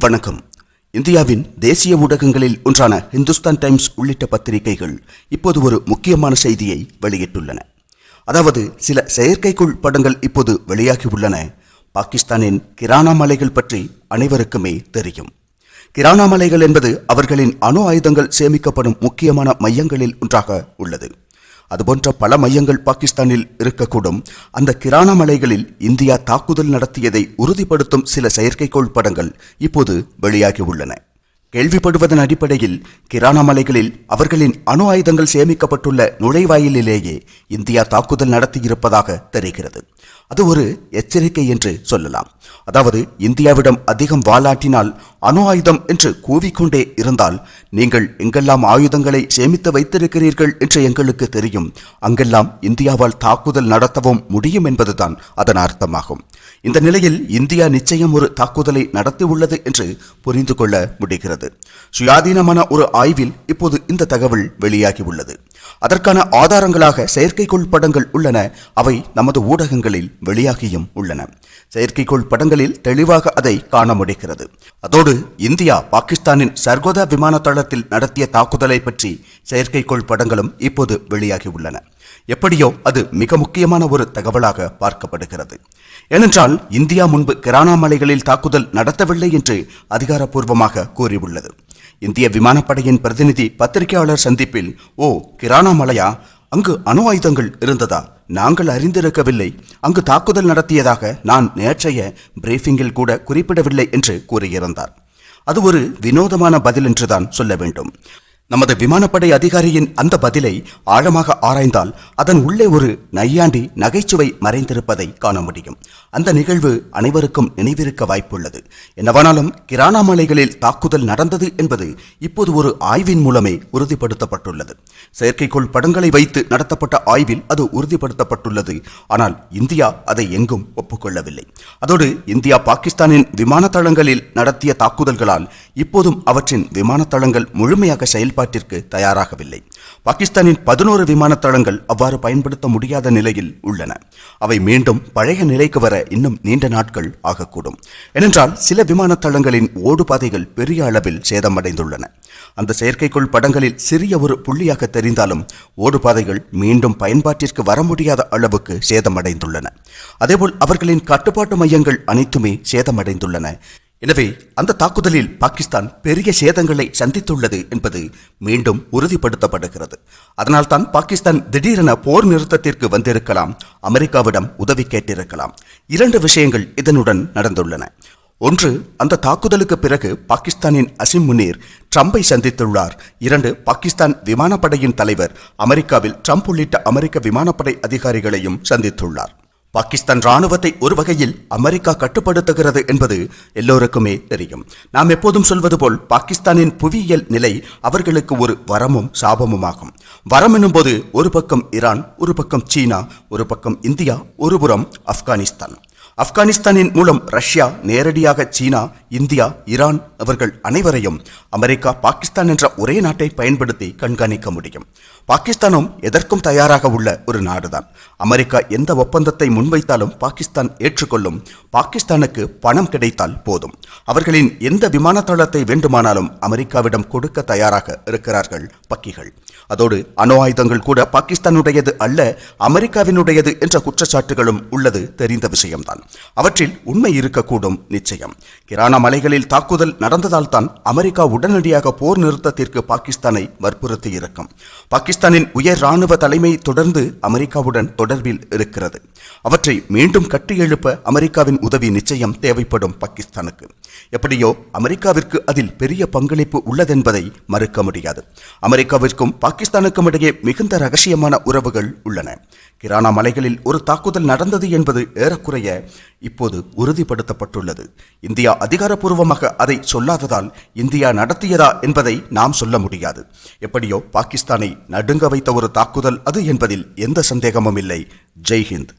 வணக்கம். இந்தியாவின் தேசிய ஊடகங்களில் ஒன்றான ஹிந்துஸ்தான் டைம்ஸ் உள்ளிட்ட பத்திரிகைகள் இப்போது ஒரு முக்கியமான செய்தியை வெளியிட்டுள்ளன. அதாவது சில செயற்கைக்கோள் படங்கள் இப்போது வெளியாகி உள்ளன. பாகிஸ்தானின் கிரானா மலைகள் பற்றி அனைவருக்குமே தெரியும். கிரானா மலைகள் என்பது அவர்களின் அணு ஆயுதங்கள் சேமிக்கப்படும் முக்கியமான மையங்களில் ஒன்றாக உள்ளது. அதுபோன்ற பல மையங்கள் பாகிஸ்தானில் இருக்கக்கூடும். அந்த கிரானா மலைகளில் இந்தியா தாக்குதல் நடத்தியதை உறுதிப்படுத்தும் சில செயற்கைக்கோள் படங்கள் இப்போது வெளியாகி உள்ளன. கேள்விப்படுவதன் அடிப்படையில் கிரானா மலைகளில் அவர்களின் அணு ஆயுதங்கள் சேமிக்கப்பட்டுள்ள நுழைவாயிலிலேயே இந்தியா தாக்குதல் நடத்தியிருப்பதாக தெரிகிறது. அது ஒரு எச்சரிக்கை என்று சொல்லலாம். அதாவது இந்தியாவிடம் அதிகம் வாலாட்டினால் அணு ஆயுதம் என்று கூவிக்கொண்டே இருந்தால் நீங்கள் எங்கெல்லாம் ஆயுதங்களை சேமித்து வைத்திருக்கிறீர்கள் என்று எங்களுக்கு தெரியும். அங்கெல்லாம் இந்தியாவால் தாக்குதல் நடத்தவும் முடியும் என்பதுதான் அதன் அர்த்தமாகும். இந்த நிலையில் இந்தியா நிச்சயம் ஒரு தாக்குதலை நடத்தியுள்ளது என்று புரிந்து கொள்ள முடிகிறது. சுயாதீனமான ஒரு ஆய்வில் இப்போது இந்த தகவல் வெளியாகியுள்ளது அதற்கான ஆதாரங்களாக செயற்கைக்கோள் படங்கள் உள்ளன. அவை நமது ஊடகங்களில் வெளியாகியும் உள்ளன. செயற்கைக்கோள் படங்களில் தெளிவாக அதை காண முடிகிறது. அதோடு இந்தியா பாகிஸ்தானின் சர்கோதா விமான தளத்தில் நடத்திய தாக்குதலை பற்றி செயற்கைக்கோள் படங்களும் இப்போது வெளியாகி உள்ளன. எப்படியோ அது மிக முக்கியமான ஒரு தகவலாக பார்க்கப்படுகிறது. ஏனென்றால் இந்தியா முன்பு கிரானா மலைகளில் தாக்குதல் நடத்தவில்லை என்று அதிகாரப்பூர்வமாக கூறியுள்ளது. இந்திய விமானப்படையின் பிரதிநிதி பத்திரிகையாளர் சந்திப்பில் ஓ கிரானா மலையா? அங்கு அணு ஆயுதங்கள் இருந்ததா? நாங்கள் அறிந்திருக்கவில்லை. அங்கு தாக்குதல் நடத்தியதாக நான் நேற்றைய பிரீஃபிங்கில் கூட குறிப்பிடவில்லை என்று கூறியிருந்தார். அது ஒரு வினோதமான பதில் என்றுதான் சொல்ல வேண்டும். நமது விமானப்படை அதிகாரியின் அந்த பதிலை ஆழமாக ஆராய்ந்தால் அதன் உள்ளே ஒரு நையாண்டி நகைச்சுவை மறைந்திருப்பதை காண முடியும். அந்த நிகழ்வு அனைவருக்கும் நினைவிருக்க வாய்ப்புள்ளது. என்னவானாலும் கிரானா மலைகளில் தாக்குதல் நடந்தது என்பது இப்போது ஒரு ஆய்வின் மூலமே உறுதிப்படுத்தப்பட்டுள்ளது. செயற்கைக்கோள் படங்களை வைத்து நடத்தப்பட்ட ஆய்வில் அது உறுதிப்படுத்தப்பட்டுள்ளது. ஆனால் இந்தியா அதை எங்கும் ஒப்புக்கொள்ளவில்லை. அதோடு இந்தியா பாகிஸ்தானின் விமான தளங்களில் நடத்திய தாக்குதல்களால் இப்போதும் அவற்றின் விமான தளங்கள் முழுமையாக செயல்பாட்டிற்கு தயாராகவில்லை. பாகிஸ்தானின் பதினோரு விமான தளங்கள் அவ்வாறு பயன்படுத்த முடியாத நிலையில் உள்ளன. அவை மீண்டும் பழைய நிலைக்கு வர இன்னும் நீண்ட நாட்கள் ஆகக்கூடும். ஏனென்றால் சில விமான தளங்களின் ஓடுபாதைகள் பெரிய அளவில் சேதமடைந்துள்ளன. அந்த செயற்கைக்கோள் படங்களில் சிறிய ஒரு புள்ளியாக தெரிந்தாலும் ஓடுபாதைகள் மீண்டும் பயன்பாட்டிற்கு வர முடியாத அளவுக்கு சேதமடைந்துள்ளன. அதேபோல் அவர்களின் கட்டுப்பாட்டு மையங்கள் அனைத்துமே சேதமடைந்துள்ளன. எனவே அந்த தாக்குதலில் பாகிஸ்தான் பெரிய சேதங்களை சந்தித்துள்ளது என்பது மீண்டும் உறுதிப்படுத்தப்படுகிறது. அதனால்தான் பாகிஸ்தான் திடீரென போர் நிறுத்தத்திற்கு வந்திருக்கலாம். அமெரிக்காவிடம் உதவி கேட்டிருக்கலாம். இரண்டு விஷயங்கள் இதனுடன் நடந்துள்ளன. ஒன்று அந்த தாக்குதலுக்கு பிறகு பாகிஸ்தானின் அசிம் முனீர் ட்ரம்பை சந்தித்துள்ளார். இரண்டு பாகிஸ்தான் விமானப்படையின் தலைவர் அமெரிக்காவில் ட்ரம்ப் உள்ளிட்ட அமெரிக்க விமானப்படை அதிகாரிகளையும் சந்தித்துள்ளார். பாகிஸ்தான் ராணுவத்தை ஒரு வகையில் அமெரிக்கா கட்டுப்படுத்துகிறது என்பது எல்லோருக்குமே தெரியும். நாம் எப்போதும் சொல்வது போல் பாகிஸ்தானின் புவியியல் நிலை அவர்களுக்கு ஒரு வரமும் சாபமுமாகும். வரம் எனும்போது ஒரு பக்கம் ஈரான் ஒரு பக்கம் சீனா ஒரு பக்கம் இந்தியா ஒருபுறம் ஆப்கானிஸ்தான். ஆப்கானிஸ்தானின் மூலம் ரஷ்யா நேரடியாக சீனா இந்தியா ஈரான் அவர்கள் அனைவரையும் அமெரிக்கா பாகிஸ்தான் என்ற ஒரே நாட்டை பயன்படுத்தி கண்காணிக்க முடியும். பாகிஸ்தானும் எதற்கும் தயாராக உள்ள ஒரு நாடுதான். அமெரிக்கா எந்த ஒப்பந்தத்தை முன்வைத்தாலும் பாகிஸ்தான் ஏற்றுக்கொள்ளும். பாகிஸ்தானுக்கு பணம் கிடைத்தால் போதும். அவர்களின் எந்த விமான தளத்தை வேண்டுமானாலும் அமெரிக்காவிடம் கொடுக்க தயாராக இருக்கிறார்கள் பக்கிகள் அதோடு அணு ஆயுதங்கள் கூட பாகிஸ்தானுடையது அல்ல அமெரிக்காவினுடையது என்ற குற்றச்சாட்டுகளும் உள்ளது தெரிந்த விஷயம்தான். அவற்றில் உண்மை இருக்கக்கூடும் நிச்சயம். கிரானா மலைகளில் தாக்குதல் நடந்ததால் தான் அமெரிக்கா உடனடியாக போர் நிறுத்தத்திற்கு பாகிஸ்தானை வற்புறுத்தி இருக்கும். பாகிஸ்தானின் உயர் ராணுவ தலைமை தொடர்ந்து அமெரிக்காவுடன் தொடர்பில் இருக்கிறது. அவற்றை மீண்டும் கட்டியெழுப்ப அமெரிக்காவின் உதவி நிச்சயம் தேவைப்படும் பாகிஸ்தானுக்கு. எப்படியோ அமெரிக்காவிற்கு அதில் பெரிய பங்களிப்பு உள்ளதென்பதை மறுக்க முடியாது. அமெரிக்காவிற்கும் பாகிஸ்தானுக்கும் இடையே மிகுந்த ரகசியமான உறவுகள் உள்ளன. கிரானா மலைகளில் ஒரு தாக்குதல் நடந்தது என்பது ஏறக்குறைய இப்போது உறுதிப்படுத்தப்பட்டுள்ளது. இந்தியா அதிகாரப்பூர்வமாக அதை சொல்லாததால் இந்தியா நடத்தியதா என்பதை நாம் சொல்ல முடியாது. எப்படியோ பாகிஸ்தானை நடுங்க வைத்த ஒரு தாக்குதல் அது என்பதில் எந்த சந்தேகமும் இல்லை. ஜெய்ஹிந்த்.